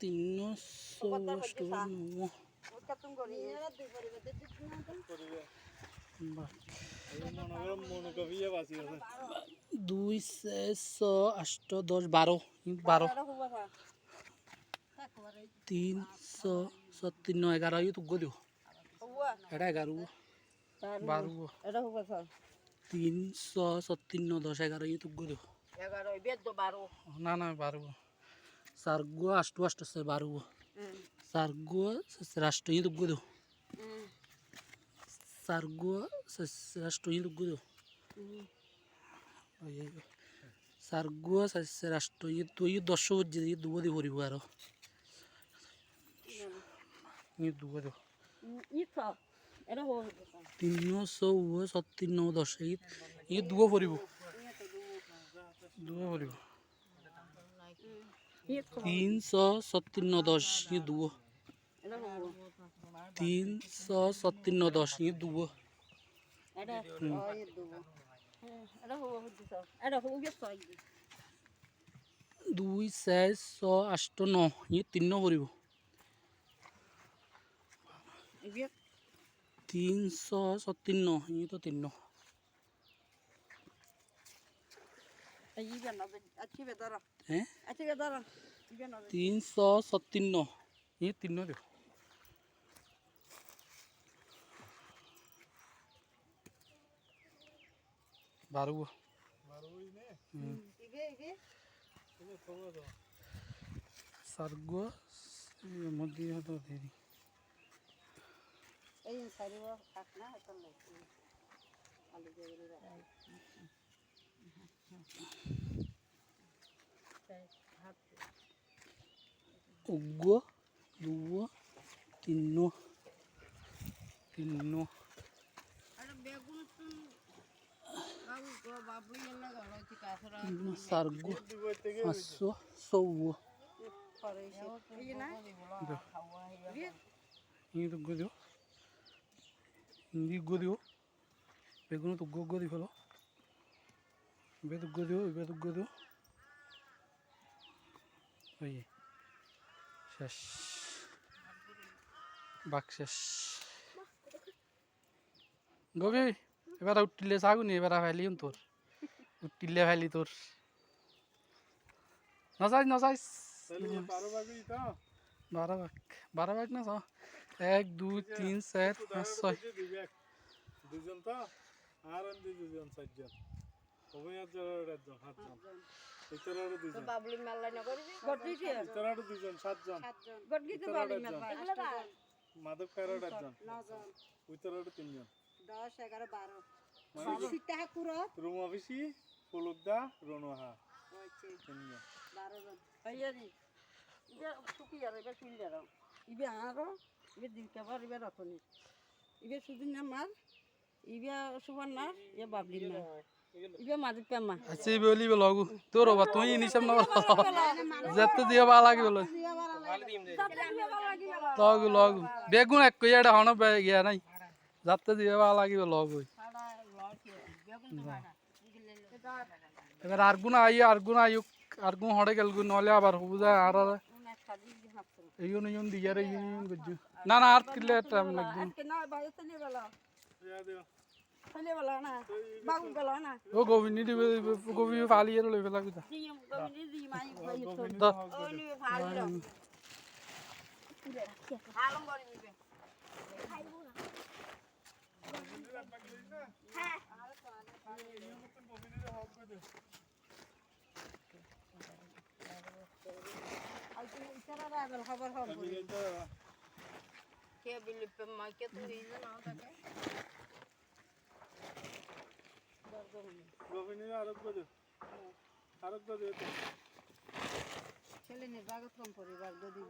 তিনশো। মনে দুই চারশো আষ্ট দশ বারো বারো তিনশো সত্তিন্ন এগারো ইয়ে তুগ্গো দিও এটা এগারো বারো তিনশো সত্তিন্ন দশ এগারো ইয়ে তুগ্গো দিও এগারো বেদ বারো। না না বারো। সার্গো আষ্টু আষ্ট আছে বারো। সার্গো রাষ্ট্র তুগ্গো দিও সার্গো রাষ্ট্র তুগ্গো দিও সার্গো রাষ্ট্র তুই দশ বুঝছি ইয়ে দুবো দি ভরিব আর। দুবো দিও ইচ্ছা এটা হবে স্যার তিনশো ও সত্তিন্ন দশ এই ইয়ে দুবো ভরিব দুই চারশো আষ্ট ন ইয়ে তিন্ন ভরিব ইয়ে তিনশো সত্তিন্ন ইয়ে তিন্ন না ইবে ইবে সার্গো মধ্যে হতো দেরি এই সারিব কাট না এটা লাগছে আলু দিয়ে দিলে উগ্গো দুগো তিন্ন তিন্ন আরে বেগুন বাবু গো বাবু এনে গেল ঠিক আছে তিন্ন সার্গো পাঁচশো চৌগো পরে এই না? ইয়ে তো দিও। হিন্দি গো দিও। বেগুন তো গো গো দি ফেলো এবার তো গো দিও এবার তো গো দিও ওই শেষ। বাক শেষ। গবি এবার উঠিলে চাগুনি এবার ফেলি তোর। উঠিলে ফেলি তোর। নচাইস নচাইস বারো তো? বারো ভাগ না এক দুই তিন চার পাঁচ ছয়। দুজন তো? আর দুজন চারজন। মাধব খায়রার একজন। নজন। উত্তর আরও তিনজন। দশ এগারো বারো। মানে রুম অফিসি ফলুকদা রনোহা তিনজন। বারো জন। ইবে আর ইবে শুই যাও ইবে আরও ইবে সুদিন না মার ইবে সুবন না ইবে বাবলি না ইবে মাঝে পেমা আচ্ছা এই বলি লগু। তোর বা তুই নিসাম না যেতে দিয়ে ভালো লাগে বলো লগু লগু। বেগুন এক কই এটা হন গিয়া নাই। যাতে দিয়ে ভালো লাগিব লগু। এবার আরগুন আই আরগুন আইক আরগুন হড়ে গেলগু নলে আবার হবু যায় আর আর। এইগুন এইগুন দিয়ার না না আর কিলে টাইম লাগবে। বেলা না ও গোবিন্দি দিবে গোবি ফালিয়ে লই ফেলা কুতা দিম গমিনি দি মাই ভাই তো দা ওনি গোবিনী আরোগ্য দিও আরোগ্য দিও ছেলে নির্বাগত পরিবার যদি